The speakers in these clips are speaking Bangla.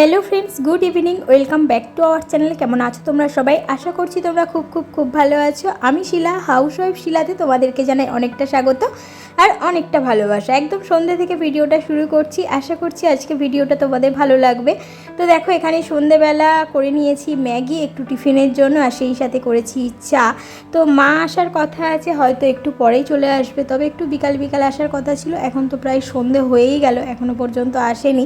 Hello friends good evening welcome back to our channel কেমন আছো তোমরা সবাই? আশা করছি তোমরা খুব খুব খুব ভালো আছো। আমি শিলা হাউস ওয়াইফ শিলাতে তোমাদেরকে জানাই অনেকটা স্বাগত আর অনেকটা ভালোবাসা। একদম সন্ধ্যে থেকে ভিডিওটা শুরু করছি। আশা করছি আজকে ভিডিওটা তোমাদের ভালো লাগবে। তো দেখো, এখানে সন্ধেবেলা করে নিয়েছি ম্যাগি, একটু টিফিনের জন্য আর সেই সাথে করেছি চা। তো মা আসার কথা আছে, হয়তো একটু পরেই চলে আসবে। তবে একটু বিকাল বিকাল আসার কথা ছিল। এখন তো প্রায় সন্ধে হয়েই গেল এখনও পর্যন্ত আসেনি।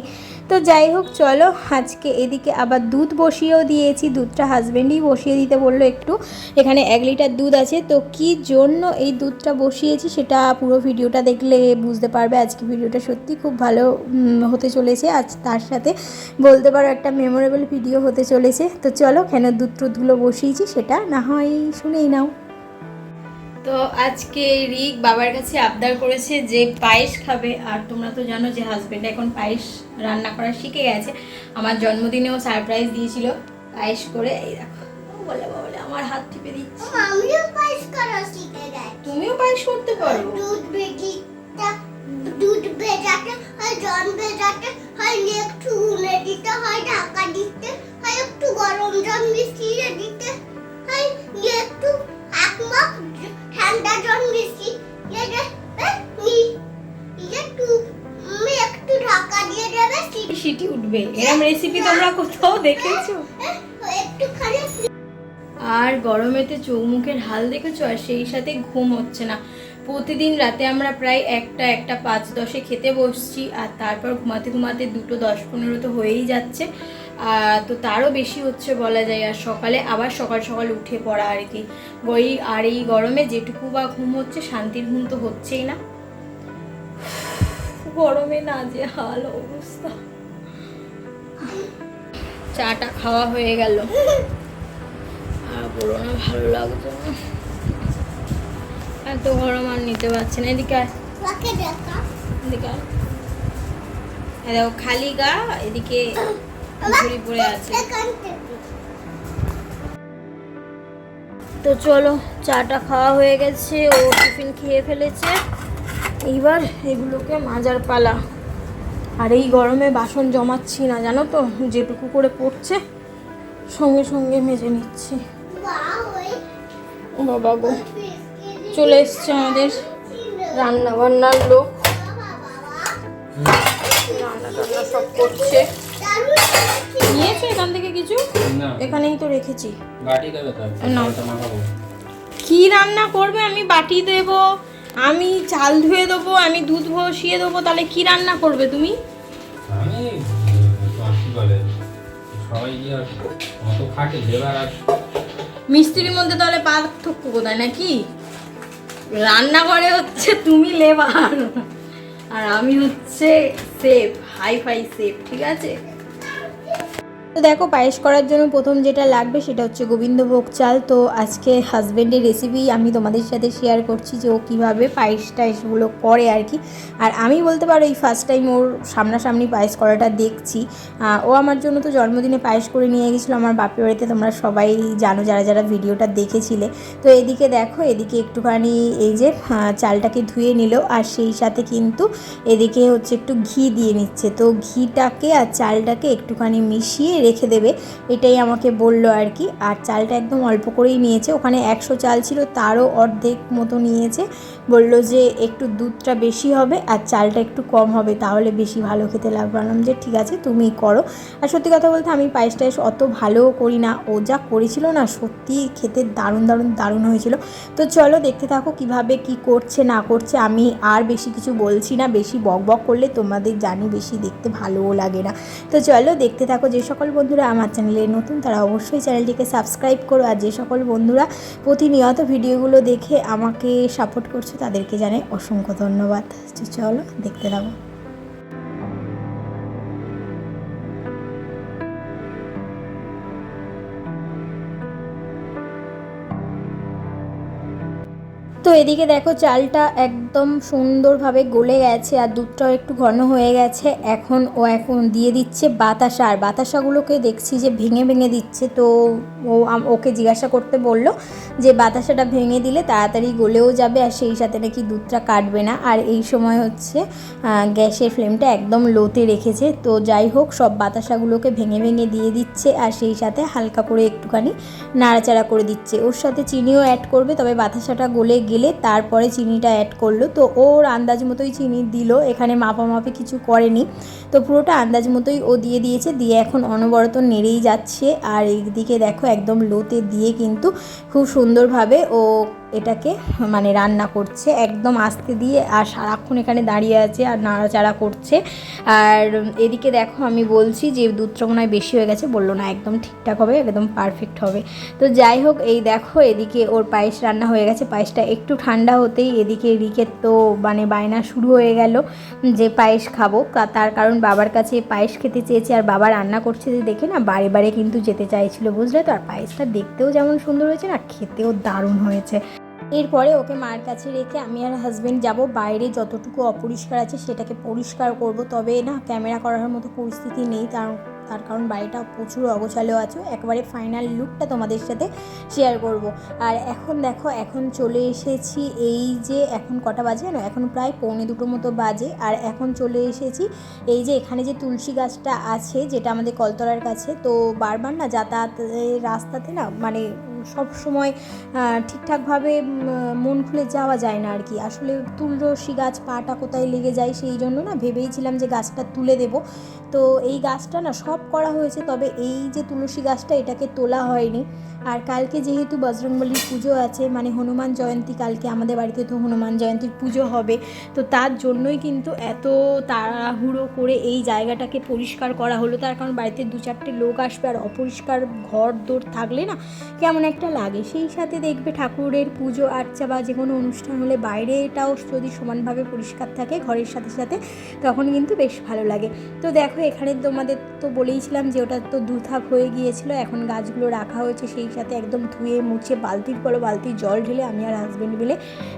তো যাই হোক, চলো আজকে এদিকে আবার দুধ বসিয়েও দিয়েছি। দুধটা হাজব্যান্ডই বসিয়ে দিতে বলল একটু। এখানে এক লিটার দুধ আছে। তো কি জন্য এই দুধটা বসিয়েছি সেটা পুরো ভিডিওটা দেখলে বুঝতে পারবে। আজকে ভিডিওটা সত্যি খুব ভালো হতে চলেছে। আজ তার সাথে বলতে পারো একটা মেমোরেবল ভিডিও হতে চলেছে। তো চলো কেন দুধ টুধগুলো বসিয়েছি সেটা না হয় শুনেই নাও। তো আজকে রিক বাবার কাছে আবদার করেছে যে পায়েস খাবে আর তোমরা তো জানো যে হাজবেন্ড এখন পায়েস রান্না করা শিখে গেছে। আমার জন্মদিনেও সারপ্রাইজ দিয়েছিল পায়েস করে। এই দেখো বলে বলে আমার হাত টিপে দিচ্ছে। আমিও পায়েস করা শিখে গেছি। তুমিও পায়েস করতে পারো। দুধ বেটিটা দুধ ভেজাতে হয় জল ভেজাতে হয় একটু উলে দিতে হয় ঢাকা দিতে হয় একটু গরম জল মিশিয়ে দিতে হয় একটু ঠান্ডা সি- সিটি উঠবে। এরকম রেসিপি তোমরা কোথাও দেখেছ? আর গরমেতে চৌমুখের হাল দেখেছ? আর সেই সাথে ঘুম হচ্ছে না। প্রতিদিন রাতে আমরা প্রায় একটা একটা পাঁচ দশে খেতে বসছি। আর তারপর ঘুমাতে ঘুমাতে দুটো দশ পনেরো তো হয়েই যাচ্ছে। তো তারও বেশি হচ্ছে বলা যায় আর সকালে আবার সকাল সকাল উঠে পড়া আর কি। ওই আর এই গরমে যেটুকু বা ঘুম হচ্ছে শান্তির ঘুম তো হচ্ছেই না। গরমে না যে হাল অবস্থা। চাটা খাওয়া হয়ে গেল। আর বলো না ভালো লাগতো না। এত গরম আর নিতে পারছি না। এদিকে এদিকে। দেখো খালি গা এদিকে ঝুড়ি পড়ে আছে। তো চলো চাটা খাওয়া হয়ে গেছে ও টিফিন খেয়ে ফেলেছে। এইবার এগুলোকে মাজার পালা। আর এই গরমে বাসন জমাচ্ছি না জানো তো? যেটুকু করে পড়ছে সঙ্গে সঙ্গে মেজে নিচ্ছি। বাবা গো। চলে এসছে আমাদের রান্না বান্নার লোক রান্না টান্না সব করছে। নিয়েছো এখান থেকে কিছু? এখানেই তো রেখেছি। না। কি রান্না করবে? আমি বাটি দেব আমি চাল ধুয়ে দেবো আমি দুধ বসিয়ে দেবো তাহলে কি রান্না করবে তুমি? আমি সবাই আর অত খাটে আর মিস্ত্রির মধ্যে তাহলে পার্থক্য কোথায় নাকি? রান্নাঘরে হচ্ছে তুমি লেবার আর আমি হচ্ছে সেফ হাই ফাই সেফ ঠিক আছে? তো দেখো, পায়েস করার জন্য প্রথম যেটা লাগবে সেটা হচ্ছে গোবিন্দভোগ চাল। তো আজকে হাজব্যান্ডের রেসিপি আমি তোমাদের সাথে শেয়ার করছি যে ও কীভাবে পায়েস টায়েসগুলো করে আর কি। আর আমি বলতে পারো, এই ফার্স্ট টাইম ওর সামনাসামনি পায়েস করাটা দেখছি। ও আমার জন্য তো জন্মদিনে পায়েস করে নিয়ে গেছিল। আমার বাপের বাড়িতে তোমরা সবাই জানো, যারা যারা ভিডিওটা দেখেছিলে। তো এদিকে দেখো, এদিকে একটুখানি এই যে চালটাকে ধুয়ে নিল। আর সেই সাথে কিন্তু এদিকে হচ্ছে একটু ঘি দিয়ে নিচ্ছে। তো ঘিটাকে আর চালটাকে একটুখানি মিশিয়ে রেখে দেবে, এটাই আমাকে বলল আর কি। আর চালটা একদম অল্প করেই নিয়েছে, ওখানে একশো চাল ছিল, তারও অর্ধেক মতো নিয়েছে। বলল যে একটু দুধটা বেশি হবে আর চালটা একটু কম হবে, তাহলে বেশি ভালো খেতে লাগবে। বললাম যে ঠিক আছে, তুমি করো। আর সত্যি কথা বলতে আমি পায়েস টায়েস অত ভালোও করি না, ও যা করেছিল না সত্যি খেতে দারুণ দারুণ দারুণ হয়েছিল। তো চলো দেখতে থাকো কীভাবে কি করছে, না করছে, আমি আর বেশি কিছু বলছি না, বেশি বক বক করলে তোমাদের জানি বেশি দেখতে ভালোও লাগে না। তো চলো দেখতে থাকো, যে সকল বন্ধুরা আমার চ্যানেলে নতুন, তারা অবশ্যই চ্যানেলটিকে সাবস্ক্রাইব করো। আর যে সকল বন্ধুরা প্রতিনিয়ত ভিডিওগুলো দেখে আমাকে সাপোর্ট করছ তাদেরকে জানাই অসংখ্য ধন্যবাদ। চলো দেখতে থাকো। তো এদিকে দেখো চালটা একদম সুন্দরভাবে গলে গেছে আর দুধটাও একটু ঘন হয়ে গেছে। এখন ও এখন দিয়ে দিচ্ছে বাতাসা আর বাতাসাগুলোকে দেখছি যে ভেঙে ভেঙে দিচ্ছে। তো ও ওকে জিজ্ঞাসা করতে বলল যে বাতাসাটা ভেঙে দিলে তাড়াতাড়ি গলেও যাবে আর সেই সাথে নাকি দুধটা কাটবে না। আর এই সময় হচ্ছে গ্যাসের ফ্লেমটা একদম লোতে রেখেছে। তো যাই হোক, সব বাতাসাগুলোকে ভেঙে ভেঙে দিয়ে দিচ্ছে আর সেই সাথে হালকা করে একটুখানি নাড়াচাড়া করে দিচ্ছে। ওর সাথে চিনিও অ্যাড করবে, তবে বাতাসাটা গলে গেলে তারপরে চিনিটা অ্যাড করল। তো ওর আন্দাজ মতোই চিনি দিল, এখানে মাপামাপি কিছু করেনি। তো পুরোটা আন্দাজ মতোই ও দিয়ে দিয়েছে, দিয়ে এখন অনবরত নেড়েই যাচ্ছে। আর এইদিকে দেখো, একদম লোতে দিয়ে কিন্তু খুব সুন্দরভাবে ও এটাকে মানে রান্না করছে, একদম আস্তে দিয়ে আর সারাক্ষণ এখানে দাঁড়িয়ে আছে আর নাড়াচাড়া করছে। আর এদিকে দেখো আমি বলছি যে দুধটা মনে বেশি হয়ে গেছে, বলল না, একদম ঠিকঠাক হবে, একদম পারফেক্ট হবে। তো যাই হোক, এই দেখো এদিকে ওর পায়েস রান্না হয়ে গেছে, পায়েসটা একটু ঠান্ডা হতেই এদিকে রিকের তো মানে বায়না শুরু হয়ে গেল যে পায়েস খাব। তার কারণ বাবার কাছে পায়েস খেতে চেয়েছে আর বাবা রান্না করছে যে দেখে না, বারে বারে কিন্তু যেতে চাইছিল, বুঝলে? তো আর পায়েসটা দেখতেও যেমন সুন্দর হয়েছে না, খেতেও দারুণ হয়েছে। এরপরে ওকে মার কাছে রেখে আমি আর হাজবেন্ড যাব। বাইরে যতটুকু অপরিষ্কার আছে সেটাকে পরিষ্কার করব। তবে না, ক্যামেরা করার মতো পরিস্থিতি নেই। তার তার কারণ বাড়িটা প্রচুর অগোছালো আছে। একবারে ফাইনাল লুকটা তোমাদের সাথে শেয়ার করব। আর এখন দেখো, এখন চলে এসেছি এই যে এখন কটা বাজে না এখন প্রায় পৌনে দুটো মতো বাজে। আর এখন চলে এসেছি এই যে এখানে যে তুলসী গাছটা আছে, যেটা আমাদের কলতলার কাছে। তো বারবার না যাতায়াতের রাস্তাতে না মানে সব সময় ঠিকঠাকভাবে মন খুলে যাওয়া যায় না আর কি আসলে তুলসী গাছ পাটা কোথায় লেগে যায় সেই জন্য না ভেবেইছিলাম যে গাছটা তুলে দেব। তো এই গাছটা না সব করা হয়েছে, তবে এই যে তুলসী গাছটা এটাকে তোলা হয়নি। আর কালকে যেহেতু বজরংবলীর পুজো আছে মানে হনুমান জয়ন্তী, কালকে আমাদের বাড়িতে তো হনুমান জয়ন্তীর পুজো হবে, তো তার জন্যই কিন্তু এত তাড়াহুড়ো করে এই জায়গাটাকে পরিষ্কার করা হলো। তার কারণ বাড়িতে দু চারটে লোক আসবে আর অপরিষ্কার ঘর দোর থাকলে না কেমন একটা লাগে। সেই সাথে দেখবে ঠাকুরের পুজো আর্চা বা যে কোনো অনুষ্ঠান হলে বাইরেটাও যদি সমানভাবে পরিষ্কার থাকে ঘরের সাথে সাথে, তখন কিন্তু বেশ ভালো লাগে। তো দেখো এখানে তোমাদের তো বলেইছিলাম যে ওটা তো দুথাক হয়ে গিয়েছিল, এখন গাছগুলো রাখা হয়েছে, সেই সাথে একদম ধুয়ে মুছে বালতির পর বালতির জল ঢেলে আমি আর হাজব্যান্ড মিলে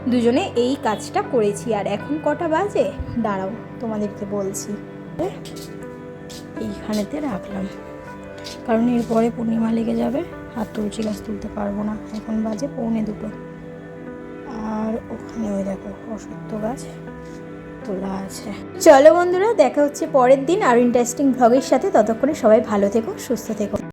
দুজনে এই কাজটা করেছি। আর এখন কটা বাজে? দাঁড়াও, তোমাদেরকে বলছি। এইখানেতে রাখলাম। কারণ এরপরে পূর্ণিমা লেগে যাবে, আর তুলসী গাছ তুলতে পারব না। এখন বাজে পৌনে দুটো। আর ওখানে ওই দেখো, অসত্য গাছ তোলা আছে। চলো বন্ধুরা, দেখা হচ্ছে পরের দিন। আর ইন্টারেস্টিং ভ্লগের সাথে। ততক্ষণে সবাই ভালো থেকো, সুস্থ থেকো।